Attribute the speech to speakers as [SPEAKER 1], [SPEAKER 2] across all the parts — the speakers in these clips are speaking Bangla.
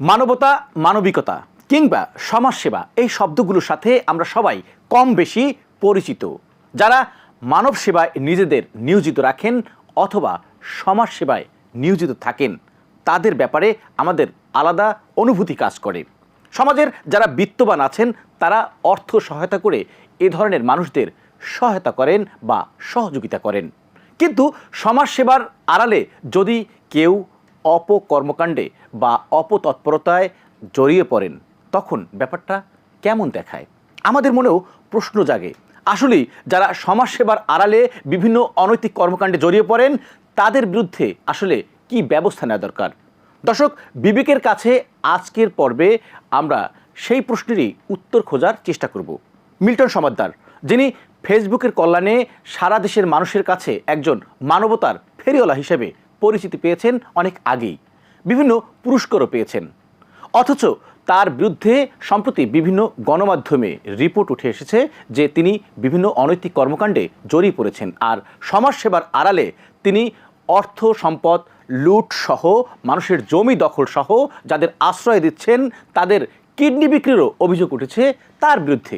[SPEAKER 1] মানবতা, মানবিকতা কিংবা সমাজসেবা, এই শব্দগুলোর সাথে আমরা সবাই কম বেশি পরিচিত। যারা মানব সেবায় নিজেদের নিয়োজিত রাখেন অথবা সমাজ সেবায় নিয়োজিত থাকেন, তাদের ব্যাপারে আমাদের আলাদা অনুভূতি কাজ করে। সমাজের যারা বিত্তবান আছেন, তারা অর্থ সহায়তা করে এ ধরনের মানুষদের সহায়তা করেন বা সহযোগিতা করেন। কিন্তু সমাজসেবার আড়ালে যদি কেউ অপকর্মকাণ্ডে বা অপতৎপরতায় জড়িয়ে পড়েন, তখন ব্যাপারটা কেমন দেখায়? আমাদের মনেও প্রশ্ন জাগে। আসলেই যারা সমাজসেবার আড়ালে বিভিন্ন অনৈতিক কর্মকাণ্ডে জড়িয়ে পড়েন, তাদের বিরুদ্ধে আসলে কি ব্যবস্থা নেওয়া দরকার? দর্শক, বিবেকের কাছে আজকের পর্বে আমরা সেই প্রশ্নেরই উত্তর খোঁজার চেষ্টা করব। মিল্টন সমাদ্দার, যিনি ফেসবুকের কল্যাণে সারা দেশের মানুষের কাছে একজন মানবতার ফেরিওয়ালা হিসেবে পরিচিতি পেয়েছেন অনেক আগেই। বিভিন্ন পুরস্কারও পেয়েছেন। অথচ তার বিরুদ্ধে সম্প্রতি বিভিন্ন গণমাধ্যমে রিপোর্ট উঠে এসেছে যে তিনি বিভিন্ন অনৈতিক কর্মকাণ্ডে জড়িয়ে পড়েছেন। আর সমাজসেবার আড়ালে তিনি অর্থ সম্পদ, লুট সহ মানুষের জমি দখল সহ যাদের আশ্রয় দিচ্ছেন, তাদের কিডনি বিক্রিরও অভিযোগ উঠেছে তার বিরুদ্ধে।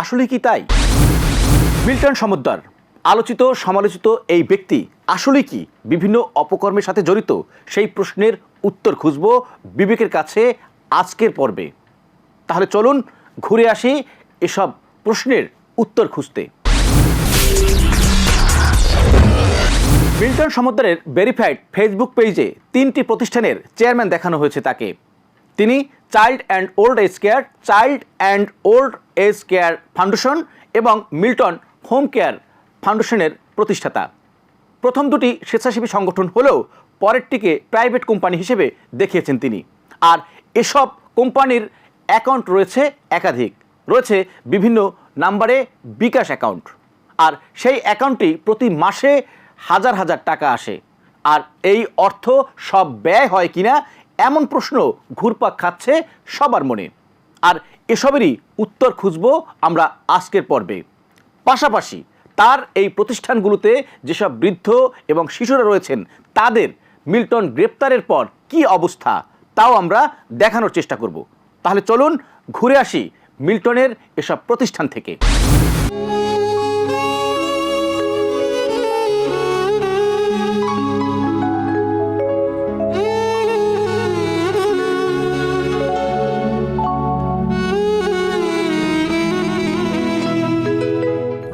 [SPEAKER 1] আসলে কি তাই? মিল্টন সমুদ্র আলোচিত সমালোচিত এই ব্যক্তি আসলে কি? বিভিন্ন অপকর্মের সাথে জড়িত? সেই প্রশ্নের উত্তর খুঁজব বিবেকের কাছে আজকের পর্বে। তাহলে চলুন ঘুরে আসি এসব প্রশ্নের উত্তর খুঁজতে। মিল্টন সমুদ্রের ভেরিফাইড ফেসবুক পেজে তিনটি প্রতিষ্ঠানের চেয়ারম্যান দেখানো হয়েছে তাকে। তিনি child and old age care child and old age care foundation এবং মিল্টন হোম কেয়ার ফাউন্ডেশনের প্রতিষ্ঠাতা। প্রথম দুটি স্বেচ্ছাসেবী সংগঠন হলেও পরেরটিকে প্রাইভেট কোম্পানি হিসেবে দেখিয়েছেন তিনি। আর এসব কোম্পানির অ্যাকাউন্ট রয়েছে একাধিক। রয়েছে বিভিন্ন নাম্বারে বিকাশ অ্যাকাউন্ট। আর সেই অ্যাকাউন্টটি প্রতি মাসে হাজার হাজার টাকা আসে। আর এই অর্থ সব ব্যয় হয় কিনা এমন প্রশ্ন ঘুরপাক খাচ্ছে সবার মনে। আর এসবেরই উত্তর খুঁজব আমরা আজকের পর্বে। পাশাপাশি তার এই প্রতিষ্ঠানগুলোতে যেসব বৃদ্ধ এবং শিশুরা রয়েছেন, তাদের মিল্টন গ্রেপ্তারের পর কি অবস্থা, তাও আমরা দেখানোর চেষ্টা করব। তাহলে চলুন ঘুরে আসি মিল্টনের এসব প্রতিষ্ঠান থেকে।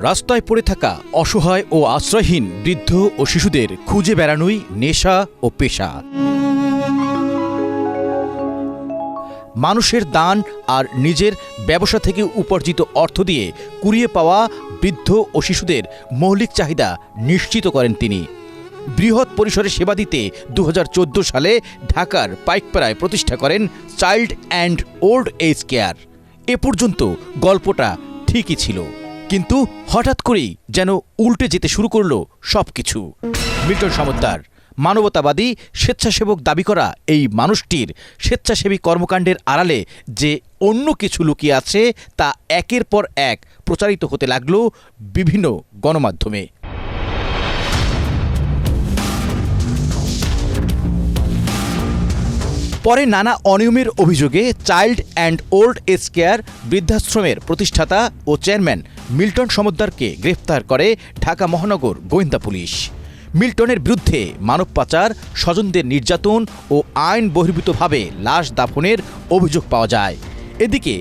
[SPEAKER 2] রাস্তায় পড়ে থাকা অসহায় ও আশ্রয়হীন বৃদ্ধ ও শিশুদের খুঁজে বেড়ানোই নেশা ও পেশা। মানুষের দান আর নিজের ব্যবসা থেকে উপার্জিত অর্থ দিয়ে কুড়িয়ে পাওয়া বৃদ্ধ ও শিশুদের মৌলিক চাহিদা নিশ্চিত করেন তিনি। বৃহৎ পরিসরে সেবা দিতে দু হাজার চোদ্দ সালে ঢাকার পাইকপাড়ায় প্রতিষ্ঠা করেন child and old age care. এ পর্যন্ত গল্পটা ঠিকই ছিল। কিন্তু হঠাৎ করেই যেন উল্টে যেতে শুরু করল সবকিছু। মিল্টন সমদ্দার মানবতাবাদী স্বেচ্ছাসেবক দাবি করা এই মানুষটির স্বেচ্ছাসেবী কর্মকাণ্ডের আড়ালে যে অন্য কিছু লুকিয়ে আছে তা একের পর এক প্রচারিত হতে লাগল বিভিন্ন গণমাধ্যমে। পরে নানা অনিয়মের অভিযোগে child and old age care বৃদ্ধাশ্রমের প্রতিষ্ঠাতা ও চেয়ারম্যান মিল্টন সমদ্দারকে গ্রেফতার করে ঢাকা মহানগর গোয়েন্দা পুলিশ। মিল্টনের বিরুদ্ধে মানব পাচার, স্বজনদের নির্যাতন ও আইন বহির্ভূতভাবে লাশ দাফনের অভিযোগ পাওয়া যায়। এদিকে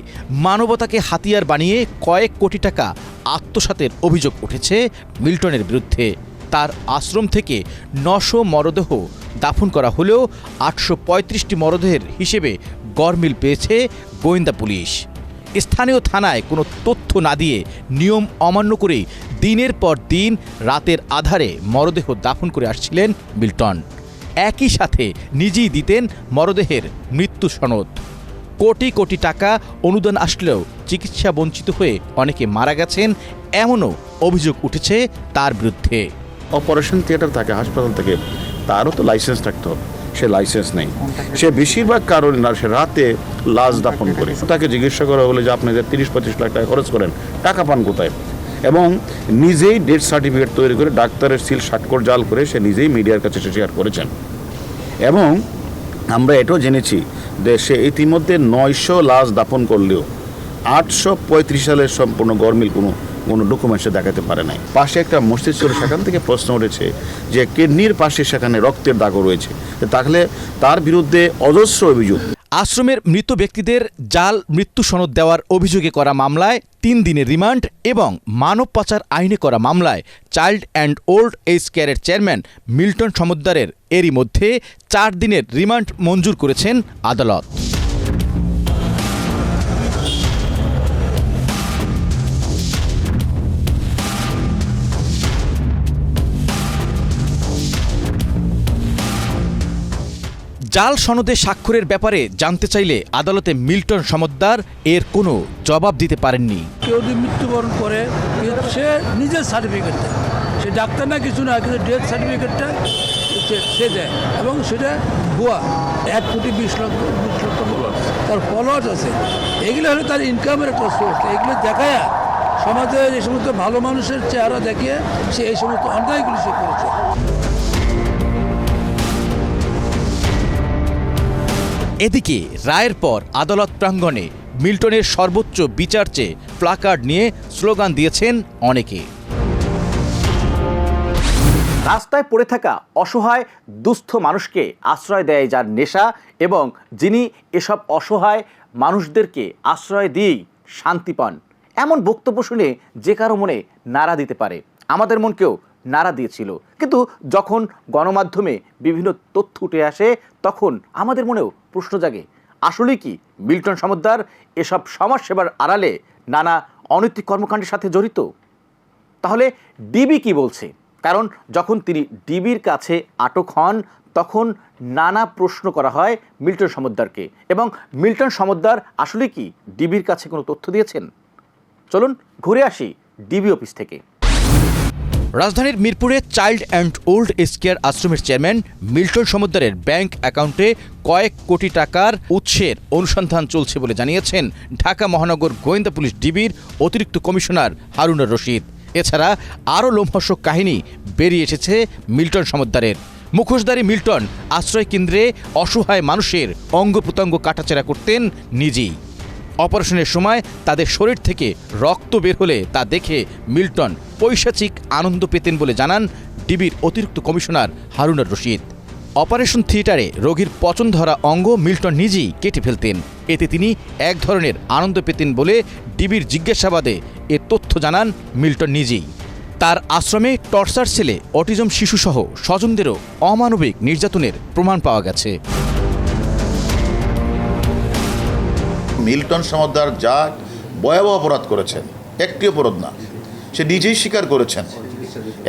[SPEAKER 2] মানবতাকে হাতিয়ার বানিয়ে কয়েক কোটি টাকা আত্মসাতের অভিযোগ উঠেছে মিল্টনের বিরুদ্ধে। তার আশ্রম থেকে নশো মরদেহ দাফন করা হলেও আটশো পঁয়ত্রিশটি মরদেহের হিসেবে গড়মিল পেয়েছে গোয়েন্দা পুলিশ। স্থানীয় থানায় কোনো তথ্য না দিয়ে নিয়ম অমান্য করে দিনের পর দিন রাতের আধারে মরদেহ দাফন করে আসছিলেন মিল্টন। একই সাথে নিজেই দিতেন মরদেহের মৃত্যু সনদ। কোটি কোটি টাকা অনুদান আসলেও চিকিৎসা বঞ্চিত হয়ে অনেকে মারা গেছেন, এমনও অভিযোগ উঠেছে তার বিরুদ্ধে।
[SPEAKER 3] অপারেশন থিয়েটার থাকে, হাসপাতাল থেকে, তারও তো লাইসেন্স থাকতে হবে। সে লাইসেন্স নেই। সে বেশিরভাগ কারণে না, সে রাতে লাশ দাফন করে। তাকে জিজ্ঞাসা করা হলে যে, আপনি যে তিরিশ পঁচিশ লাখ টাকা খরচ করেন, টাকা পান কোথায়? এবং নিজেই ডেথ সার্টিফিকেট তৈরি করে ডাক্তারের সিল স্বাক্ষর জাল করে সে নিজেই মিডিয়ার কাছে শেয়ার করেছেন। এবং আমরা এটাও জেনেছি যে সে ইতিমধ্যে নয়শো লাশ দাপন করলেও আটশো পঁয়ত্রিশ সালের সম্পূর্ণ গরমিল কোনো কোনো ডকুমেন্টসে দেখাতে পারে নাই। পাশে একটা মসজিদ ছিল, সেখান থেকে প্রশ্ন উঠেছে যে কিডনির পাশে সেখানে রক্তের দাগও রয়েছে। তাহলে তার বিরুদ্ধে অজস্র অভিযোগ।
[SPEAKER 2] আশ্রমের মৃত ব্যক্তিদের জাল, মৃত্যু সনদ দেওয়ার অভিযোগে করা মামলায় তিন দিনের রিমান্ড এবং মানব পাচার আইনে করা মামলায় চাইল্ড অ্যান্ড ওল্ড এজ কেয়ারের চেয়ারম্যান মিল্টন সমদ্দারের এরই মধ্যে চার দিনের রিমান্ড মঞ্জুর করেছেন আদালত। জাল সনদে স্বাক্ষরের ব্যাপারে জানতে চাইলে আদালতে মিল্টন সমদ্দার এর কোনো জবাব দিতে পারেননি।
[SPEAKER 4] কেউ যদি মৃত্যুবরণ করে, সে নিজের সার্টিফিকেট সে ডাক্তার না, কিছু না, কিন্তু ডেথ সার্টিফিকেটটা সে- দেয়। এবং সেটা ভুয়া। এক কোটি বিশ লক্ষ বিশ লক্ষ তার ফলোয়ার্স আছে। এগুলো হলো তার ইনকামের একটা সোর্স এগুলো দেখায় সমাজে যে সমস্ত ভালো মানুষের চেহারা দেখিয়ে সে এই সমস্ত অন্যায়গুলি সে করেছে।
[SPEAKER 2] এদিকে, রায়ের পর আদালত প্রাঙ্গণে মিল্টনের সর্বোচ্চ বিচার চেয়ে প্লাকার্ড নিয়ে স্লোগান দিয়েছেন অনেকে।
[SPEAKER 1] রাস্তায় পড়ে থাকা অসহায়, দুস্থ মানুষকে আশ্রয় দেয় যার নেশা এবং যিনি এসব অসহায় মানুষদেরকে আশ্রয় দিয়েই শান্তি পান। এমন বক্তব্য শুনে যে কারও মনে নাড়া দিতে পারে। আমাদের মনকেও নাড়া দিয়েছিল। কিন্তু যখন গণমাধ্যমে বিভিন্ন তথ্য উঠে আসে, তখন আমাদের মনেও প্রশ্ন জাগে আসলে কি মিল্টন সমদ্দার এসব সমাজসেবার আড়ালে নানা অনৈতিক কর্মকাণ্ডের সাথে জড়িত? তাহলে ডিবি কি বলছে? কারণ যখন তিনি ডিবির কাছে আটক হন, তখন নানা প্রশ্ন করা হয় মিল্টন সমদ্দারকে। এবং মিল্টন সমদ্দার আসলে কি ডিবির কাছে কোনো তথ্য দিয়েছেন? চলুন ঘুরে আসি ডিবি অফিস থেকে।
[SPEAKER 2] রাজধানীর মিরপুরে child and old age care আশ্রমের চেয়ারম্যান মিল্টন সমদ্দারের ব্যাংক অ্যাকাউন্টে কয়েক কোটি টাকার উৎসের অনুসন্ধান চলছে বলে জানিয়েছেন ঢাকা মহানগর গোয়েন্দা পুলিশ ডিবির অতিরিক্ত কমিশনার হারুনার রশিদ। এছাড়া আরও লোমহর্ষক কাহিনী বেরিয়ে এসেছে মিল্টন সমদ্দারের। মুখোশধারী মিল্টন আশ্রয় কেন্দ্রে অসহায় মানুষের অঙ্গ প্রত্যঙ্গ কাটাচেরা করতেন নিজেই। অপারেশনের সময় তাদের শরীর থেকে রক্ত বের হলে তা দেখে মিল্টন পৈশাচিক আনন্দ পেতেন বলে জানান ডিবির অতিরিক্ত কমিশনার হারুনার রশিদ। অপারেশন থিয়েটারে রোগীর পচন ধরা অঙ্গ মিল্টন নিজেই কেটে ফেলতেন। এতে তিনি এক ধরনের আনন্দ পেতেন বলে ডিবির জিজ্ঞাসাবাদে এ তথ্য জানান মিল্টন নিজেই। তার আশ্রমে টর্চার সেলে অটিজম শিশুসহ স্বজনদেরও অমানবিক নির্যাতনের প্রমাণ পাওয়া গেছে।
[SPEAKER 3] মিল্টন সমদ্দার যা ভয়াবহ অপরাধ করেছেন একটি অপরাধ না, সে নিজেই স্বীকার করেছেন।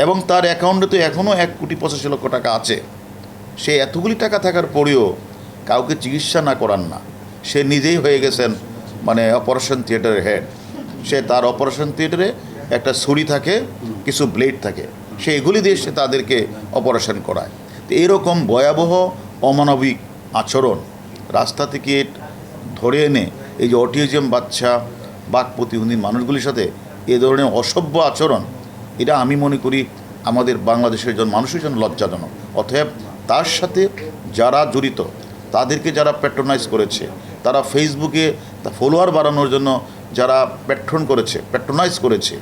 [SPEAKER 3] এবং তার অ্যাকাউন্টে তো এখনও এক কোটি পঁচাশি লক্ষ টাকা আছে। সে এতগুলি টাকা থাকার পরেও কাউকে চিকিৎসা না করান না। সে নিজেই হয়ে গেছেন মানে অপারেশন থিয়েটারের হেড সে তার অপারেশন থিয়েটারে একটা ছুরি থাকে, কিছু ব্লেড থাকে। সে এগুলি দিয়ে সে তাদেরকে অপারেশন করায়। তো এরকম ভয়াবহ অমানবিক আচরণ রাস্তা থেকে ধরে এনে এই যে অটিজম বাচ্চা বাক প্রতিবন্ধী মানুষগুলির সাথে এ ধরনের অসভ্য আচরণ, এটা আমি মনে করি আমাদের বাংলাদেশের জন্য মানুষের জন্য লজ্জাজনক। অতএব তার সাথে যারা জড়িত, তাদেরকে যারা প্যাট্রোনাইজ করেছে, তারা ফেসবুকে ফলোয়ার বাড়ানোর জন্য যারা প্যাট্রন করেছে প্যাট্রোনাইজ করেছে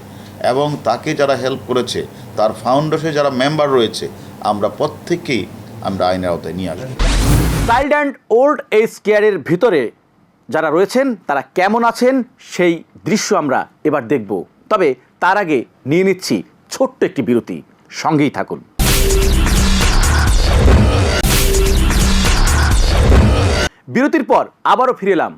[SPEAKER 3] এবং তাকে যারা হেল্প করেছে, তার ফাউন্ডেশনে যারা মেম্বার রয়েছে, আমরা প্রত্যেককেই আমরা আইনের আওতায় নিয়ে আসব।
[SPEAKER 1] চাইল্ড অ্যান্ড ওল্ড এজ কেয়ারের ভিতরে যারা রয়েছেন, তারা কেমন আছেন, সেই দৃশ্য আমরা এবার দেখব। তবে তার আগে নিয়ে নিচ্ছি ছোট্ট একটি বিরতি। সঙ্গেই থাকুন। বিরতির পর আবারও ফিরে এলাম।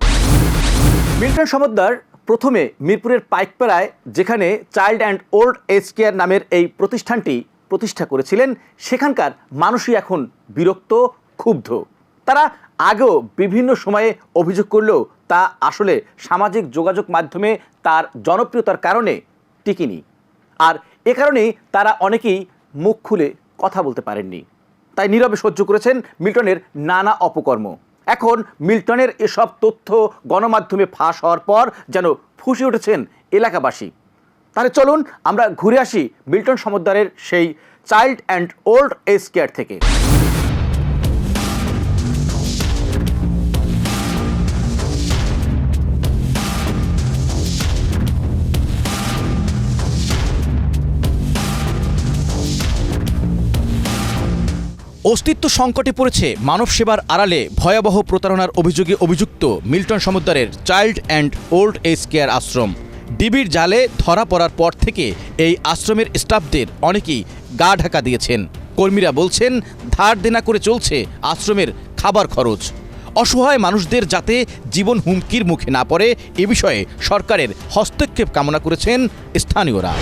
[SPEAKER 1] মিল্টন সমদ্দার প্রথমে মিরপুরের পাইকপাড়ায়, যেখানে child and old age care নামের এই প্রতিষ্ঠানটি প্রতিষ্ঠা করেছিলেন, সেখানকার মানুষই এখন বিরক্ত, ক্ষুব্ধ। তারা আগেও বিভিন্ন সময়ে অভিযোগ করলেও তা আসলে সামাজিক যোগাযোগ মাধ্যমে তার জনপ্রিয়তার কারণে টিকিনি। আর এ কারণেই তারা অনেকেই মুখ খুলে কথা বলতে পারেননি। তাই নীরবে সহ্য করেছেন মিল্টনের নানা অপকর্ম। এখন মিল্টনের এসব তথ্য গণমাধ্যমে ফাঁস হওয়ার পর যেন ফুসে উঠেছেন এলাকাবাসী। তাহলে চলুন আমরা ঘুরে আসি মিল্টন সমদ্দারের সেই child and old age care থেকে। অস্তিত্ব সংকটে পড়েছে মানব সেবার আড়ালে ভয়াবহ প্রতারণার অভিযোগে অভিযুক্ত মিল্টন সমুদ্রের child and old age care আশ্রম। ডিবির জালে ধরা পড়ার পর থেকে এই আশ্রমের স্টাফদের অনেকেই গা ঢাকা দিয়েছেন। কর্মীরা বলছেন, ধার দেনা করে চলছে আশ্রমের খাবার খরচ। অসহায় মানুষদের যাতে জীবন হুমকির মুখে না পড়ে, এ বিষয়ে সরকারের হস্তক্ষেপ কামনা করেছেন স্থানীয়রা।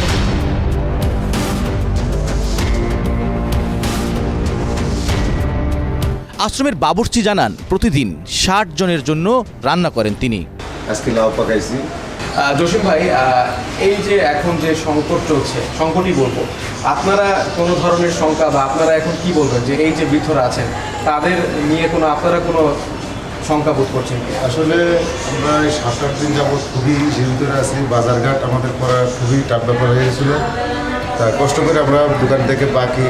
[SPEAKER 1] আশ্রমের বাবুর্চি জানান প্রতিদিন ষাট জনের জন্য রান্না করেন তিনি।
[SPEAKER 5] আজকে লাউ পাকাইছি।
[SPEAKER 6] জসিম ভাই এই যে এখন যে সংকট চলছে সংকটই বলব আপনারা কোনো ধরনের শঙ্কা বা আপনারা এখন কি বলবেন যে এই যে বৃদ্ধরা আছেন তাদের নিয়ে কোনো আপনারা কোনো শঙ্কা বোধ করছেন
[SPEAKER 5] আসলে আমরা এই সাত আট দিন যাবৎ খুবই ভিতরে আছি। বাজারঘাট আমাদের করা খুবই টাফ ব্যাপার হয়ে গেছিল। তা কষ্ট করে আমরা দোকান থেকে বাকি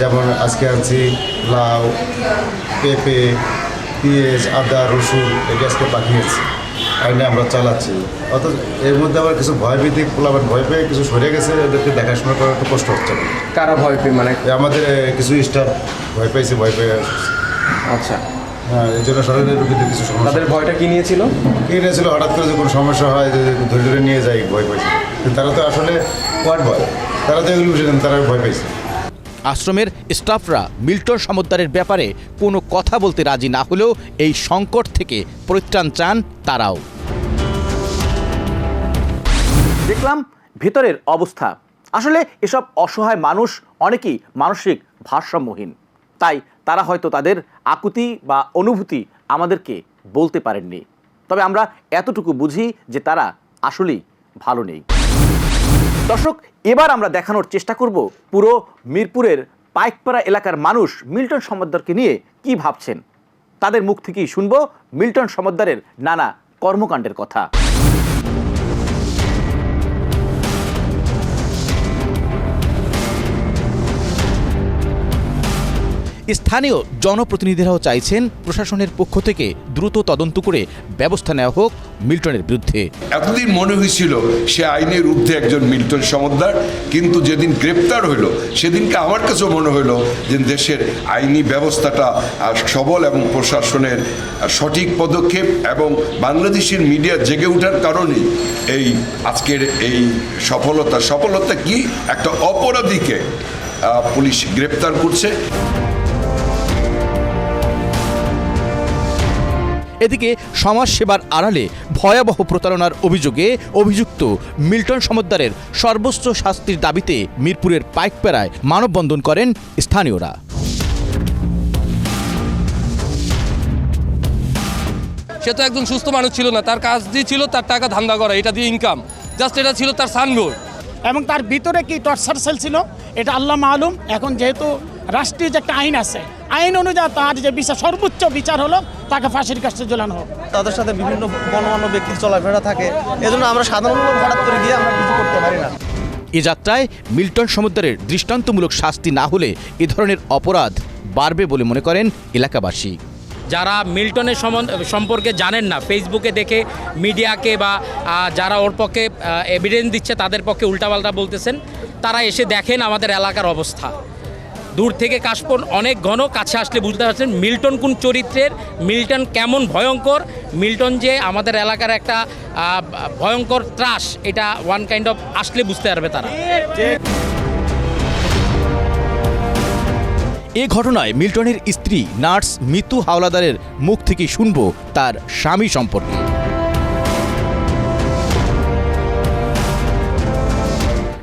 [SPEAKER 5] যেমন আজকে আনছি লাউ পেঁপে পেঁয়াজ আদা রসুন এটা আজকে পাঠিয়েছি। আইনে আমরা চালাচ্ছি। অথচ এর মধ্যে আবার কিছু ভয়ভীতি পোলাবার ভয় পেয়ে কিছু সরে গেছে এদেরকে দেখাশোনা করা একটু কষ্ট হচ্ছে।
[SPEAKER 6] কারা ভয় পেয়ে মানে?
[SPEAKER 5] আমাদের কিছু স্টাফ ভয় পেয়েছে ভয় পেয়ে
[SPEAKER 6] আচ্ছা।
[SPEAKER 5] হ্যাঁ এই জন্য সরকারের রোগীদের কিছু সমস্যা।
[SPEAKER 6] তাদের ভয়টা কি নিয়েছিল
[SPEAKER 5] কে এনেছিল হঠাৎ করে যে কোনো সমস্যা হয় যে ধরে ধরে নিয়ে যায় ভয় পাইছে তারা তো আসলে ভয় তারা তো এগুলো বুঝে তারা ভয় পাইছে
[SPEAKER 1] আশ্রমের স্টাফরা মিল্টন সমদ্দারের ব্যাপারে কোনো কথা বলতে রাজি না হলেও এই সংকট থেকে পরিত্রাণ চান তারাও।
[SPEAKER 7] দেখলাম ভেতরের অবস্থা। আসলে এসব অসহায় মানুষ অনেকেই মানসিক ভারসাম্যহীন। তাই তারা হয়তো তাদের আকুতি বা অনুভূতি আমাদেরকে বলতে পারেননি। তবে আমরা এতটুকু বুঝি যে তারা আসলেই ভালো নেই। দর্শক, এবার আমরা দেখানোর চেষ্টা করব পুরো মিরপুরের পাইকপাড়া এলাকার মানুষ মিল্টন সমদ্দারকে নিয়ে কি ভাবছেন। তাদের মুখ থেকেই শুনব মিল্টন সমদ্দারের নানা কর্মকাণ্ডের কথা।
[SPEAKER 1] স্থানীয় জনপ্রতিনিধিরাও চাইছেন প্রশাসনের পক্ষ থেকে দ্রুত তদন্ত করে ব্যবস্থা নেওয়া হোক মিল্টনের বিরুদ্ধে।
[SPEAKER 8] এতদিন মনে হয়েছিল সে আইনের ঊর্ধ্বে একজন মিল্টন সমদ্দার, কিন্তু যেদিন গ্রেপ্তার হইল, সেদিনকে আমার কাছেও মনে হইল যে দেশের আইনি ব্যবস্থাটা সবল এবং প্রশাসনের সঠিক পদক্ষেপ এবং বাংলাদেশের মিডিয়া জেগে ওঠার কারণেই এই আজকের এই সফলতা সফলতা কি? একটা অপরাধীকে পুলিশ গ্রেপ্তার করছে।
[SPEAKER 1] এদিকে সমাজসেবার আড়ালে ভয়াবহ প্রতারণার অভিযোগে অভিযুক্ত মিল্টন সমদ্দারের সর্বোচ্চ শাস্তির দাবিতে মিরপুরের পাইকপেড়ায় মানববন্ধন করেন স্থানীয়রা।
[SPEAKER 9] সে তো একজন সুস্থ মানুষ ছিল না তার কাজ দিয়ে ছিল তার টাকা ধান্দা করা এটা দিয়ে ইনকাম জাস্ট এটা ছিল তার সানবোর্ড।
[SPEAKER 10] এবং তার ভিতরে কি টর্চার সেল ছিল? এটা আল্লাহ মালুম এখন যেহেতু রাষ্ট্রীয় যে একটা আইন আছে আইন অনুযায়ী তার যে বিচার সর্বোচ্চ বিচার হলো তাকে ফাঁসির কাছে ঝোলানো হোক।
[SPEAKER 11] তাদের সাথে বিভিন্ন গণমান্য ব্যক্তির চলাফেরা থাকে এজন্য আমরা সাধারণ লোক হঠাৎ করে গিয়ে আমরা কিছু করতে পারি না।
[SPEAKER 1] এ যাত্রায় মিল্টন সমুদ্রের দৃষ্টান্তমূলক শাস্তি না হলে এ ধরনের অপরাধ বাড়বে বলে মনে করেন এলাকাবাসী।
[SPEAKER 12] যারা মিল্টনের সম্বন্ধ- সম্পর্কে জানেন না ফেসবুকে দেখে মিডিয়াকে বা যারা ওর পক্ষে এভিডেন্স দিচ্ছে তাদের পক্ষে উল্টাপাল্টা বলতেছেন তারা এসে দেখেন আমাদের এলাকার অবস্থা। দূর থেকে কাশপন অনেক ঘন, কাছে আসলে বুঝতে পারছেন মিল্টন কোন চরিত্রের, মিল্টন কেমন ভয়ঙ্কর, মিল্টন যে আমাদের এলাকার একটা ভয়ঙ্কর ত্রাস, এটা ওয়ান কাইন্ড অফ আসলে বুঝতে পারবে তারা।
[SPEAKER 1] এ ঘটনায় মিল্টনের স্ত্রী, নার্স মিতু হাওলাদারের মুখ থেকে শুনব তার স্বামী সম্পর্কে।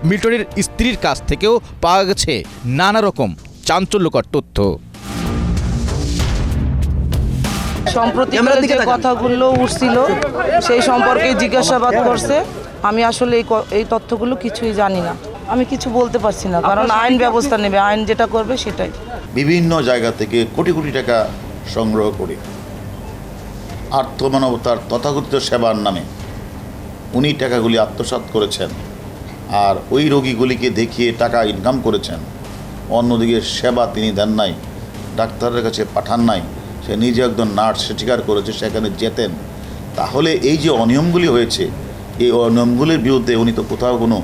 [SPEAKER 1] মিল্টনের স্ত্রীর কাছ থেকেও পাওয়া গেছে নানা রকম চাঞ্চল্যকর তথ্য।
[SPEAKER 13] সম্প্রতি যে কথাগুলো উঠছিল সেই সম্পর্কে জিজ্ঞাসাবাদ করছে। আমি আসলে এই এই তথ্যগুলো কিছুই জানি না। আমি কিছু বলতে পারছি না কারণ আইন ব্যবস্থা নেবে আইন যেটা করবে সেটাই।
[SPEAKER 3] বিভিন্ন জায়গা থেকে কোটি কোটি টাকা সংগ্রহ করে আর্থমানবতার তথাকথিত সেবার নামে উনি টাকাগুলি আত্মসাৎ করেছেন। আর ওই রোগীগুলিকে দেখিয়ে টাকা ইনকাম করেছেন। অন্যদিকে সেবা তিনি দেন নাই, ডাক্তারের কাছে পাঠান নাই, সে নিজে একজন নার্স স্বীকার করেছে, সেখানে যেতেন। তাহলে এই যে অনিয়মগুলি হয়েছে, এই অনিয়মগুলির বিরুদ্ধে উনি তো কোথাও কোনো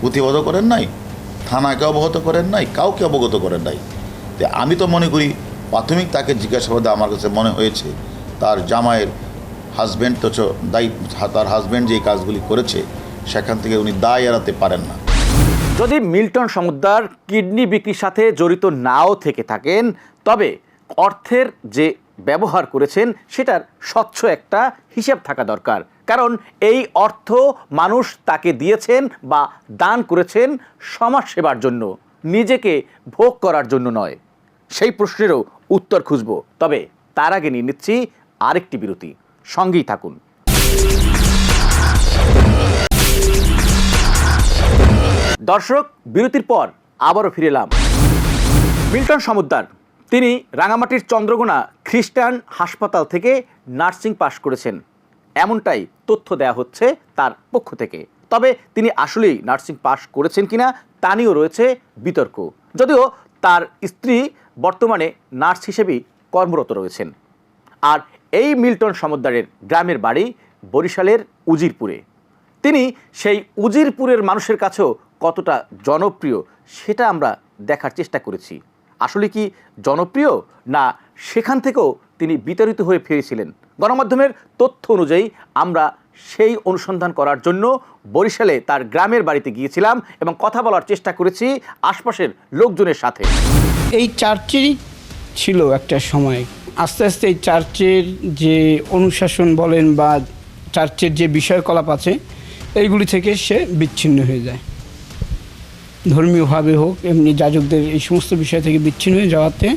[SPEAKER 3] প্রতিবাদও করেন নাই, থানাকে অবগত করেন নাই, কাউকে অবগত করেন নাই। তো আমি তো মনে করি, প্রাথমিক তাকে জিজ্ঞাসাবাদে আমার কাছে মনে হয়েছে, তার জামাইয়ের হাজব্যান্ড তো দায়িত্ব তার হাজব্যান্ড যে কাজগুলি করেছে সেখান থেকে উনি দায় এড়াতে পারেন না।
[SPEAKER 1] যদি মিল্টন সমুদ্র কিডনি বিক্রির সাথে জড়িত নাও থেকে থাকেন, তবে অর্থের যে ব্যবহার করেছেন, সেটার স্বচ্ছ একটা হিসাব থাকা দরকার। কারণ এই অর্থ মানুষ তাকে দিয়েছেন বা দান করেছেন সমাজ সেবার জন্য, নিজেকে ভোগ করার জন্য নয়। সেই প্রশ্নেরও উত্তর খুঁজব। তবে তার আগে নিয়ে নিচ্ছি আরেকটি বিরতি। সঙ্গেই থাকুন। দর্শক, বিরতির পর আবারও ফিরে এলাম। মিল্টন সমুদ্দার, তিনি রাঙামাটির চন্দ্রগোনা খ্রিস্টান হাসপাতাল থেকে নার্সিং পাশ করেছেন। এমনটাই তথ্য দেয়া হচ্ছে তার পক্ষ থেকে। তবে তিনি আসলেই নার্সিং পাশ করেছেন কিনা তা নিয়েও রয়েছে বিতর্ক। যদিও তার স্ত্রী বর্তমানে নার্স হিসেবেই কর্মরত রয়েছেন। আর এই মিল্টন সমুদ্রের গ্রামের বাড়ি বরিশালের উজিরপুরে। তিনি সেই উজিরপুরের মানুষের কাছেও কতটা জনপ্রিয় সেটা আমরা দেখার চেষ্টা করেছি। আসলে কি জনপ্রিয় না সেখান থেকেও তিনি বিতাড়িত হয়ে ফিরেছিলেন? গণমাধ্যমের তথ্য অনুযায়ী আমরা সেই অনুসন্ধান করার জন্য বরিশালে তার গ্রামের বাড়িতে গিয়েছিলাম এবং কথা বলার চেষ্টা করেছি আশপাশের লোকজনের সাথে।
[SPEAKER 14] এই চার্চেরই ছিল একটা সময়। আস্তে আস্তে এই চার্চের যে অনুশাসন বলেন বা চার্চের যে বিষয়কলাপ আছে, এইগুলি থেকে সে বিচ্ছিন্ন হয়ে যায়। ধর্মীয়ভাবে হোক, এমনি যাজকদের এই সমস্ত বিষয় থেকে বিচ্ছিন্ন হয়ে যাওয়াতে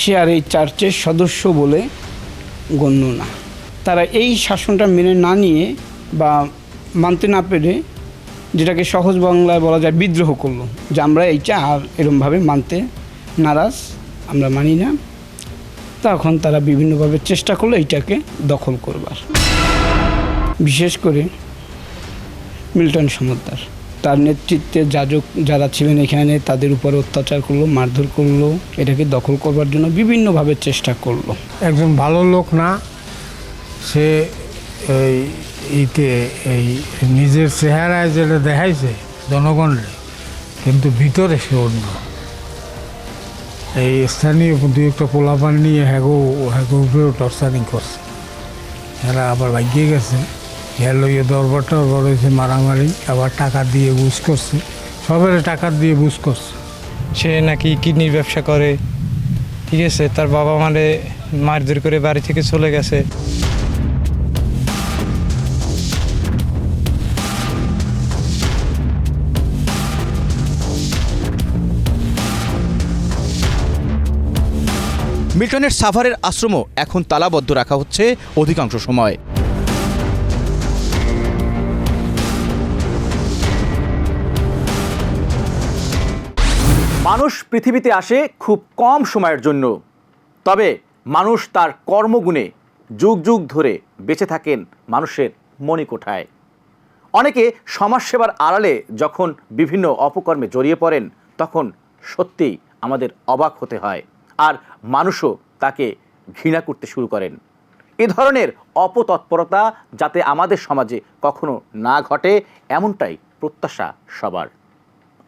[SPEAKER 14] সে আর এই চার্চের সদস্য বলে গণ্য না। তারা এই শাসনটা মেনে না নিয়ে বা মানতে না পেরে যেটাকে সহজ বাংলায় বলা যায় বিদ্রোহ করল, যে আমরা এইটা আর এরমভাবে মানতে নারাজ, আমরা মানি না। তখন তারা বিভিন্নভাবে চেষ্টা করল এইটাকে দখল করবার। বিশেষ করে মিল্টন সমদ্দার। তার নেতৃত্বে যাজক যারা ছিলেন এখানে, তাদের উপর অত্যাচার করল, মারধর করল, এটাকে দখল করবার জন্য বিভিন্নভাবে চেষ্টা করল।
[SPEAKER 15] একজন ভালো লোক না, সে এই ইতে এই নিজের চেহারায় যেটা দেখাইছে জনগণরে, কিন্তু ভিতরে সে অন্য। এই স্থানীয় দু একটা পোলাপান নিয়ে হ্যাগো হ্যাগো উপরেও টর্চারিং করছে। এরা আবার ভাগিয়ে গেছে। হ্যাঁ লইয়ে দরবার টরবার হয়েছে মারামারি আবার টাকা দিয়ে বুঝ করছে। সবের টাকা দিয়ে বুঝ করছে।
[SPEAKER 16] সে নাকি কিডনির ব্যবসা করে ঠিক আছে তার বাবা মানে মারধর করে বাড়ি থেকে চলে গেছে।
[SPEAKER 2] মিল্টনের সাভারের আশ্রমও এখন তালাবদ্ধ রাখা হচ্ছে অধিকাংশ সময়।
[SPEAKER 1] মানুষ পৃথিবীতে আসে খুব কম সময়ের জন্য। তবে মানুষ তার কর্মগুণে যুগ যুগ ধরে বেঁচে থাকেন মানুষের মণিকোঠায়। অনেকে সমাজসেবার আড়ালে যখন বিভিন্ন অপকর্মে জড়িয়ে পড়েন, তখন সত্যিই আমাদের অবাক হতে হয় আর মানুষও তাকে ঘৃণা করতে শুরু করেন। এ ধরনের অপতৎপরতা যাতে আমাদের সমাজে কখনো না ঘটে, এমনটাই প্রত্যাশা সবার।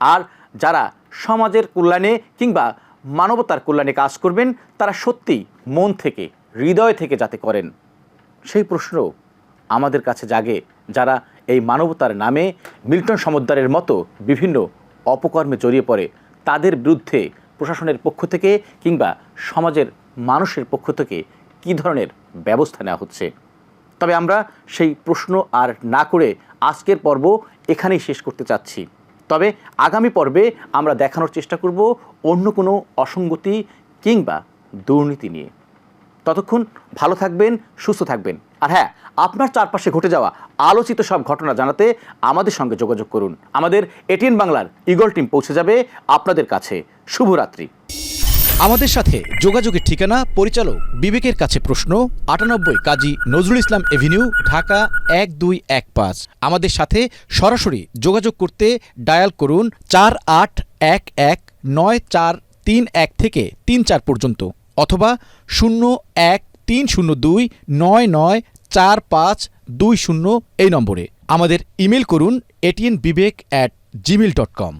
[SPEAKER 1] আর যারা সমাজের কল্যাণে কিংবা মানবতার কল্যাণে কাজ করবেন, তারা সত্যিই মন থেকে, হৃদয় থেকে যাতে করেন। সেই প্রশ্ন আমাদের কাছে জাগে যারা এই মানবতার নামে মিল্টন সমুদ্রের মতো বিভিন্ন অপকর্মে জড়িয়ে পড়ে, তাদের বিরুদ্ধে প্রশাসনের পক্ষ থেকে কিংবা সমাজের মানুষের পক্ষ থেকে কী ধরনের ব্যবস্থা নেওয়া হচ্ছে? তবে আমরা সেই প্রশ্ন আর না করে আজকের পর্ব এখানেই শেষ করতে চাচ্ছি। তবে আগামী পর্বে আমরা দেখানোর চেষ্টা করব অন্য কোনো অসঙ্গতি কিংবা দুর্নীতি নিয়ে। ততক্ষণ ভালো থাকবেন, সুস্থ থাকবেন। আর হ্যাঁ আপনার চারপাশে ঘটে যাওয়া আলোচিত সব ঘটনা জানাতে আমাদের সঙ্গে যোগাযোগ করুন। আমাদের এটিএন বাংলার ইগল টিম পৌঁছে যাবে আপনাদের কাছে। শুভরাত্রি।
[SPEAKER 2] আমাদের সাথে যোগাযোগের ঠিকানা পরিচালক বিবেকের কাছে প্রশ্ন, আটানব্বই কাজী নজরুল ইসলাম এভিনিউ, ঢাকা এক দুই এক পাঁচ। আমাদের সাথে সরাসরি যোগাযোগ করতে ডায়াল করুন চার আট এক এক নয় চার তিন এক থেকে তিন চার পর্যন্ত অথবা শূন্য এক তিন শূন্য দুই নয় নয় চার পাঁচ দুই শূন্য এই নম্বরে। আমাদের ইমেল করুন ATN Bibek at Gmail dot com